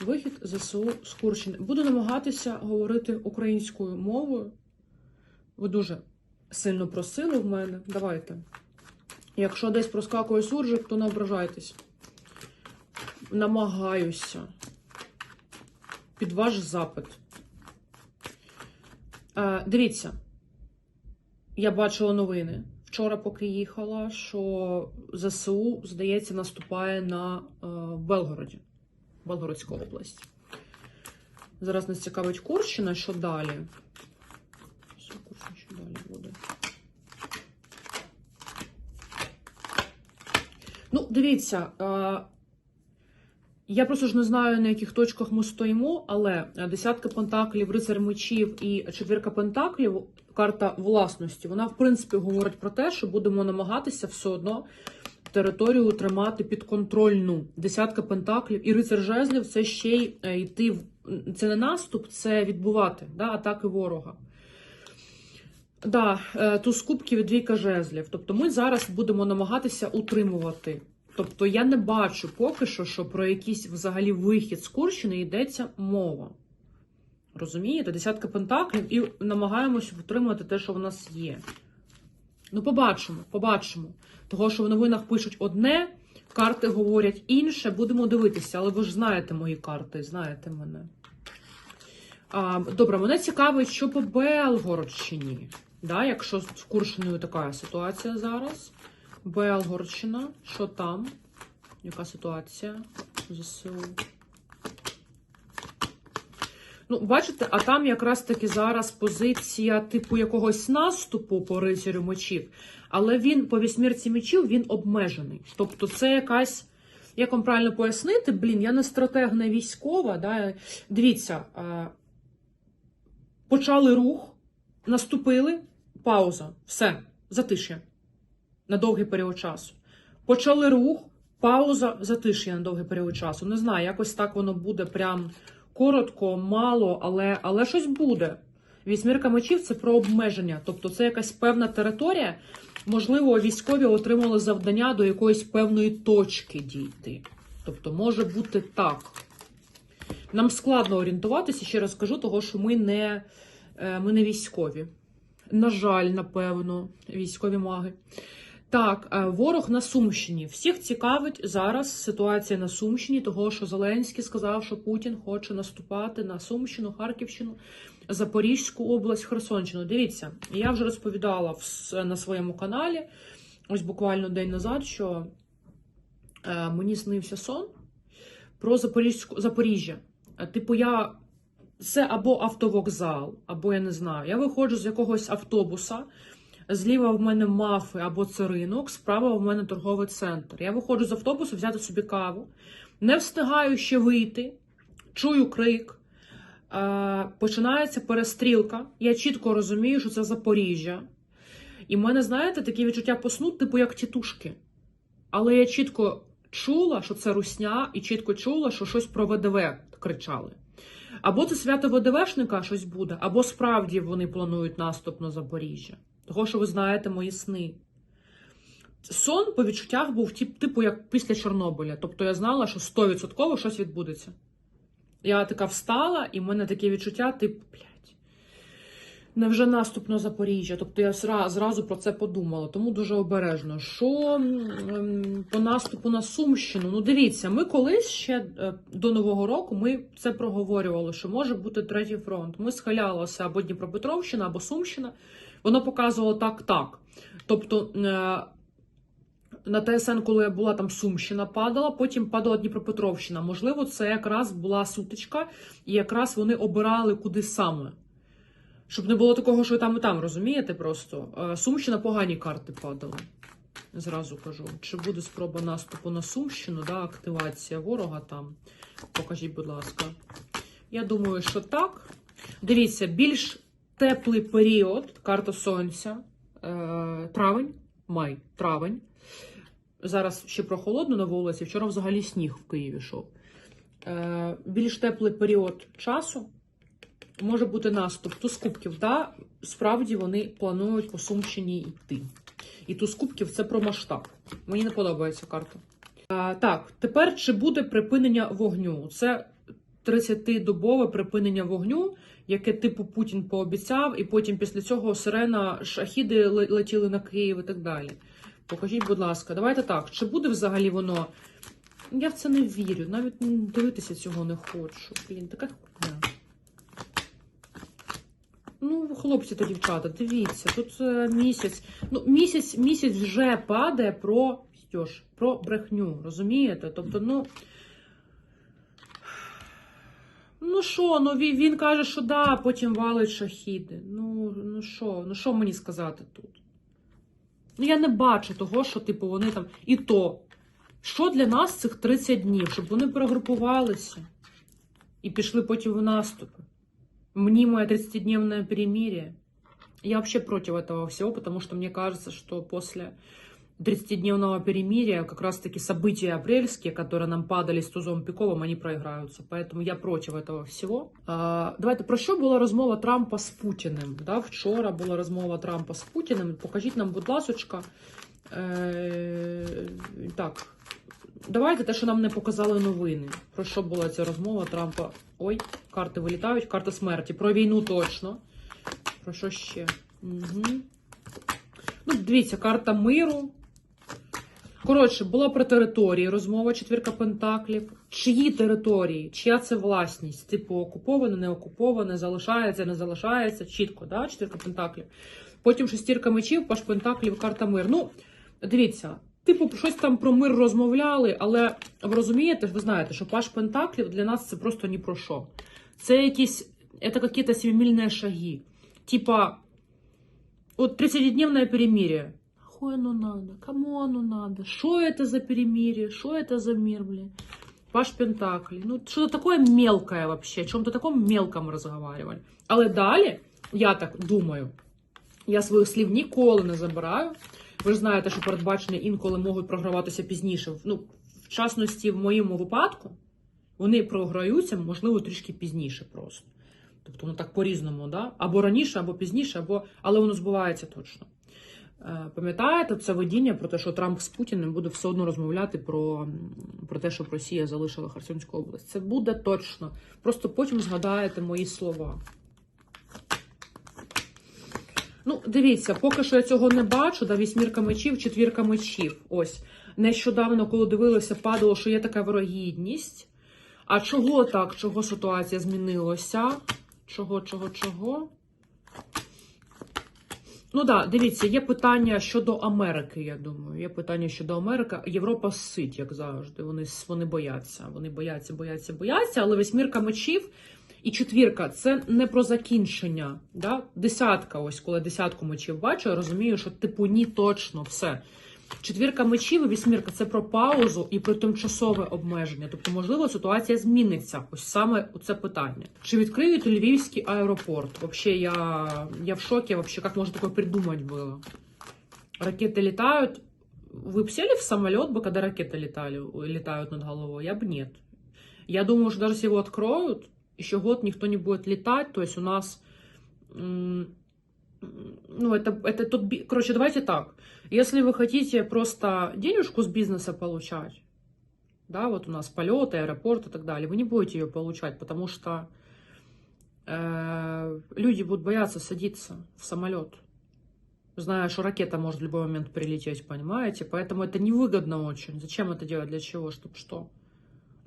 Вихід ЗСУ з Курщини. Буду намагатися говорити українською мовою. Ви дуже сильно просили в мене. Давайте. Якщо десь проскакує суржик, то не ображайтесь. Намагаюся. Під ваш запит. Е, дивіться, я бачила новини вчора, поки їхала, що ЗСУ, здається, наступає на е, Белгороді, Белгородська область. Зараз нас цікавить Курщина, що далі. Що Курщина, що далі буде? Ну, дивіться, я просто ж не знаю, на яких точках ми стоїмо, але десятка пентаклів, рицар мечів і четвірка пентаклів, карта власності, вона, в принципі, говорить про те, що будемо намагатися все одно територію тримати підконтрольну. Десятка пентаклів і рицар жезлів це ще й е, йти в це не наступ, це відбувати да, атаки ворога. Да, е, туз кубків і двійка жезлів. Тобто ми зараз будемо намагатися утримувати. Тобто я не бачу поки що, що про якийсь взагалі вихід з Курщини йдеться мова. Розумієте? Десятка пентаклів і намагаємося утримати те, що в нас є. Ну, побачимо, побачимо. Того, що в новинах пишуть одне, карти говорять інше, будемо дивитися, але ви ж знаєте мої карти, знаєте мене. А, добре, мене цікавить, що по Белгородщині. Да, якщо з Курщиною така ситуація зараз. Белгородщина, що там? Яка ситуація? ЗСУ. Ну, бачите, а там якраз таки зараз позиція типу якогось наступу по рицарю мечів, але він по вісьмірці мечів він обмежений. Тобто, це якась. Як вам правильно пояснити, блін, я не стратег, не військова. Да? Дивіться, почали рух, наступили, пауза, все, затиш'я на довгий період часу. Почали рух, пауза, затиш'я на довгий період часу. Не знаю, якось так воно буде прям коротко, мало, але, але щось буде. Вісьмірка мечів це про обмеження, тобто це якась певна територія. Можливо, військові отримали завдання до якоїсь певної точки дійти. Тобто, може бути так. Нам складно орієнтуватися, ще раз кажу, того, що ми не, е, ми не військові. На жаль, напевно, військові маги. Так, е, ворог на Сумщині. Всіх цікавить зараз ситуація на Сумщині, того що Зеленський сказав, що Путін хоче наступати на Сумщину, Харківщину, Запорізьку область, Херсонщину. Дивіться, я вже розповідала на своєму каналі, ось буквально день назад, що е, мені снився сон про Запорізьку Запоріжжя. Е, Типу, я це або автовокзал, або я не знаю. Я виходжу з якогось автобуса. Зліва в мене мафи або це ринок, справа в мене торговий центр. Я виходжу з автобусу взяти собі каву, не встигаю ще вийти, чую крик, е, починається перестрілка. Я чітко розумію, що це Запоріжжя. І в мене, знаєте, такі відчуття поснуть, типу як тітушки. Але я чітко чула, що це русня, і чітко чула, що щось про ВДВ кричали. Або це свято ВДВшника щось буде, або справді вони планують наступ на Запоріжжя. Того, що ви знаєте мої сни. Сон по відчуттях був типу як після Чорнобиля. Тобто я знала, що 100% щось відбудеться. Я така встала, і в мене таке відчуття, типу, блядь, невже наступ на Запоріжжя? Тобто я зразу про це подумала, тому дуже обережно. Що по наступу на Сумщину? Ну, дивіться, ми колись ще е, до Нового року ми це проговорювали, що може бути третій фронт. Ми схилялися або Дніпропетровщина, або Сумщина. Воно показувало так, так. Тобто. е, на ТСН, коли я була там Сумщина падала, потім падала Дніпропетровщина. Можливо, це якраз була сутичка, і якраз вони обирали куди саме. Щоб не було такого, що і там і там, розумієте просто? Е, Сумщина погані карти падали. Зразу кажу. Чи буде спроба наступу на Сумщину, да, активація ворога там? Покажіть, будь ласка. Я думаю, що так. Дивіться, більш теплий період, карта сонця, е, травень, май, травень. Зараз ще прохолодно на вулиці. Вчора взагалі сніг в Києві йшов. Е, більш теплий період часу може бути наступ. Туз кубків, да, справді вони планують по Сумщині йти. І туз кубків це про масштаб. Мені не подобається карта. Е, так, тепер чи буде припинення вогню? Це 30-добове припинення вогню, яке типу Путін пообіцяв, і потім після цього сирена шахіди летіли на Київ і так далі. Покажіть, будь ласка, давайте так. Чи буде взагалі воно? Я в це не вірю, навіть дивитися цього не хочу. Блін, така хуйня. Хлопці та дівчата, дивіться, тут е, місяць. Ну, місяць, місяць вже падає про Стьош, про брехню, розумієте? Тобто, ну. Ну що, ну він, він каже, що да, потім валить шахіди. Ну, ну що, ну що мені сказати тут? Ну, я не бачу того, що, типу, вони там. І то, що для нас цих 30 днів, щоб вони перегрупувалися і пішли потім в наступи. Мнимое 30-дневное перемирие. Я вообще против этого всего, потому что мне кажется, что после 30-дневного перемирия как раз-таки события апрельские, которые нам падали з Тузом Піковим, они проиграются. Поэтому я против этого всего. А, давайте, про що була розмова Трампа з Путіним? Да, вчора була розмова Трампа з Путіним. Покажіть нам, будь ласочка. Е, так, давайте те, що нам не показали новини. Про що була ця розмова Трампа? Ой, карти вилітають, карта смерті. Про війну точно. Про що ще? Угу. Ну, дивіться, карта миру. Коротше, була про території розмова, четвірка пентаклів. Чиї території? Чия це власність? Типу, окуповане, не окуповане, залишається, не залишається. Чітко, да? четвірка пентаклів. Потім шестірка мечів, паш пентаклів, карта мир. Ну, дивіться, типу, щось там про мир розмовляли, але ви розумієте, ви знаєте, що паш пентаклів для нас це просто ні про що. Це якісь, якісь семимильні шаги. Типа, от 30-дневное перемирие. Хуй оно надо? Кому оно надо? Что это за перемирие? Что это за мир, блин? Паш Пентаклі. Ну, что-то такое мелкое вообще. О чем-то таком мелком разговаривали. Але далі, я так думаю, я своїх слів ніколи не забираю. Ви ж знаєте, що передбачення інколи можуть програватися пізніше. Ну, в частності, в моєму випадку, вони програються, можливо, трішки пізніше просто. Тобто, ну так по-різному, да? або раніше, або пізніше, або... але воно збувається точно. Е, Пам'ятаєте це видіння про те, що Трамп з Путіним буде все одно розмовляти про, про те, що Росія залишила Херсонську область. Це буде точно. Просто потім згадаєте мої слова. Ну, дивіться, поки що я цього не бачу. Да, вісьмірка мечів, четвірка мечів. Ось. Нещодавно, коли дивилася, падало, що є така вирогідність. А чого так? Чого ситуація змінилася? Чого, чого, чого? Ну так, да, дивіться, є питання щодо Америки, я думаю. Є питання щодо Америки. Європа сить, як завжди. Вони, вони бояться. Вони бояться, бояться, бояться. Але восьмірка мечів і четвірка це не про закінчення. Да? Десятка, ось коли десятку мечів бачу, я розумію, що типу ні, точно все. Четвірка мечів і вісьмірка це про паузу і про тимчасове обмеження. Тобто, можливо, ситуація зміниться. Ось саме це питання. Чи відкриють Львівський аеропорт? Вообще, я, я в шоке. Вообще, как можно такое придумать было? Ракеты летают. Вы бы сели в самолет бы, когда ракеты летали, летают над головой? Я бы нет. Я думаю, что даже если его откроют, Еще год никто не будет летать. То есть у нас... Ну, это, это тот... Короче, давайте так. Если вы хотите просто денежку с бизнеса получать, да, вот у нас полеты, аэропорт и так далее, вы не будете ее получать, потому что э, люди будут бояться садиться в самолет, зная, что ракета может в любой момент прилететь, понимаете? Поэтому это невыгодно очень. Зачем это делать? Для чего? Чтобы что?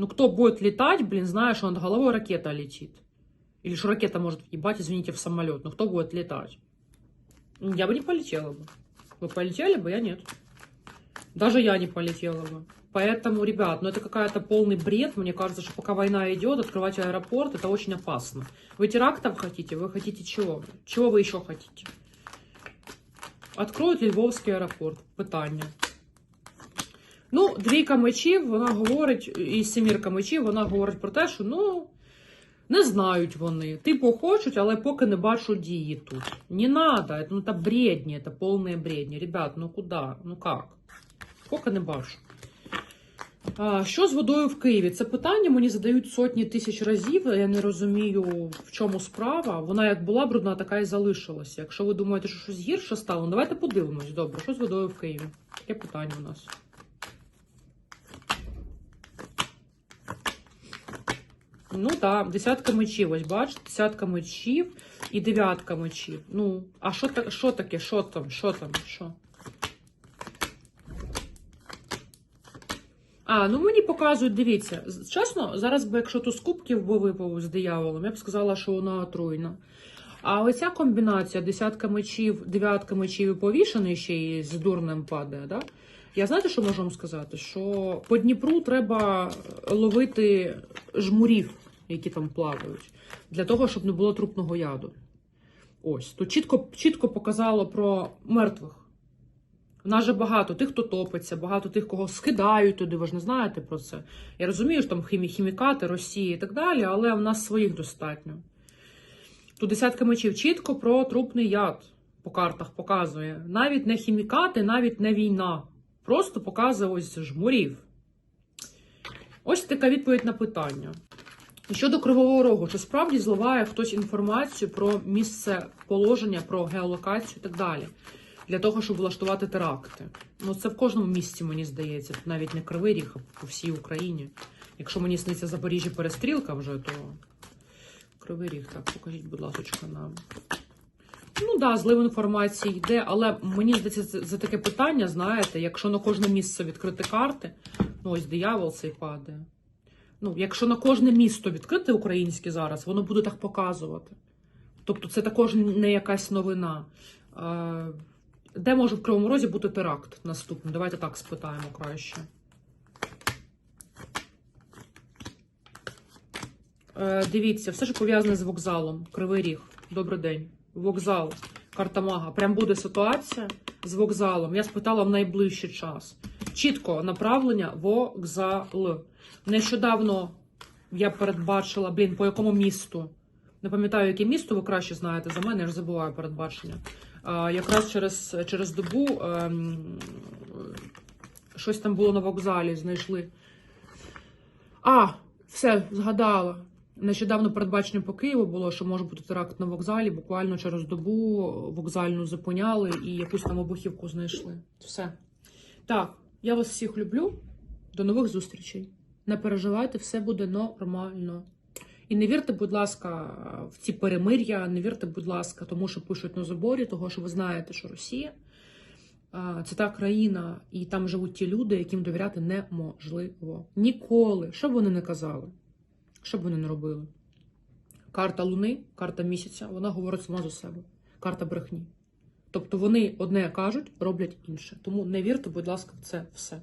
Ну, кто будет летать, блин, зная, что над головой ракета летит? Или что ракета может ебать, извините, в самолет. Ну, кто будет летать? Я бы не полетела бы. Вы полетели бы, я нет. Даже я не полетела бы. Поэтому, ребят, ну это какая-то полный бред. Мне кажется, что пока война идет, открывать аэропорт это очень опасно. Вы терактов хотите? Вы хотите чего? Чего вы еще хотите? Откроють Львовський аеропорт. Питання. Ну, двійка мечів, вона говорить, і сімірка мечів, вона говорить про те, що ну. Не знають вони. Типу хочуть, але поки не бачу дії тут. Не надо, это, ну, это бредні, это повне бредні. Ребят, ну куди? Ну як? Поки не бачу. А, що з водою в Києві? Це питання мені задають сотні тисяч разів. Я не розумію, в чому справа. Вона як була брудна, така і залишилася. Якщо ви думаєте, що щось гірше стало, ну давайте подивимось. Добре, що з водою в Києві? Таке питання у нас. Ну так, десятка мечів. Ось бачите, десятка мечів і дев'ятка мечів. Ну, а що так, що таке? Що там? Що там? Що? А, ну мені показують, дивіться. Чесно, зараз би, якщо ту з кубків би випав з дияволом, я б сказала, що вона отруйна. А оця комбінація десятка мечів, дев'ятка мечів і повішений ще й з дурним падає, да? Я знаєте, що можу вам сказати? Що по Дніпру треба ловити жмурів, які там плавають, для того, щоб не було трупного яду. Ось тут чітко, чітко показало про мертвих. У нас же багато тих, хто топиться, багато тих, кого скидають туди. Ви ж не знаєте про це. Я розумію, що там хімі, хімікати, Росії і так далі, але в нас своїх достатньо. Тут десятка мечів чітко про трупний яд по картах показує. Навіть не хімікати, навіть не війна. Просто показує ось жмурів. Ось така відповідь на питання. Щодо Кривого Рогу, чи справді зливає хтось інформацію про місце положення, про геолокацію і так далі, для того, щоб влаштувати теракти? Ну, це в кожному місці, мені здається, навіть не Кривий Ріг, а по всій Україні. Якщо мені сниться Запоріжжя перестрілка вже, то Кривий Ріг, так, покажіть, будь ласка, нам. Ну да, злив інформації йде, але мені здається, це- таке питання, знаєте, якщо на кожне місце відкрити карти, ну ось диявол цей падає. Ну, якщо на кожне місто відкрити українське зараз, воно буде так показувати. Тобто це також не якась новина. Е, Де може в Кривому Розі бути теракт наступний? Давайте так спитаємо краще. Е, Дивіться, все, що пов'язане з вокзалом. Кривий Ріг. Добрий день. Вокзал. Карта Мага. Прям буде ситуація з вокзалом. Я спитала в найближчий час. Чітко направлення вокзал. Нещодавно я передбачила, блін, по якому місту. Не пам'ятаю, яке місто, ви краще знаєте за мене, я ж забуваю передбачення. А, якраз через, через добу ем, щось там було на вокзалі, знайшли. А, все, згадала. Нещодавно передбачення по Києву було, що може бути теракт на вокзалі. Буквально через добу вокзальну зупиняли і якусь там обухівку знайшли. Все. Так, я вас всіх люблю. До нових зустрічей. Не переживайте, все буде нормально. І не вірте, будь ласка, в ці перемир'я, не вірте, будь ласка, тому що пишуть на заборі, того що ви знаєте, що Росія це та країна, і там живуть ті люди, яким довіряти неможливо. Ніколи. Що б вони не казали, що б вони не робили. Карта Луни, карта місяця, вона говорить сама за себе. Карта брехні. Тобто вони одне кажуть, роблять інше. Тому не вірте, будь ласка, в це все.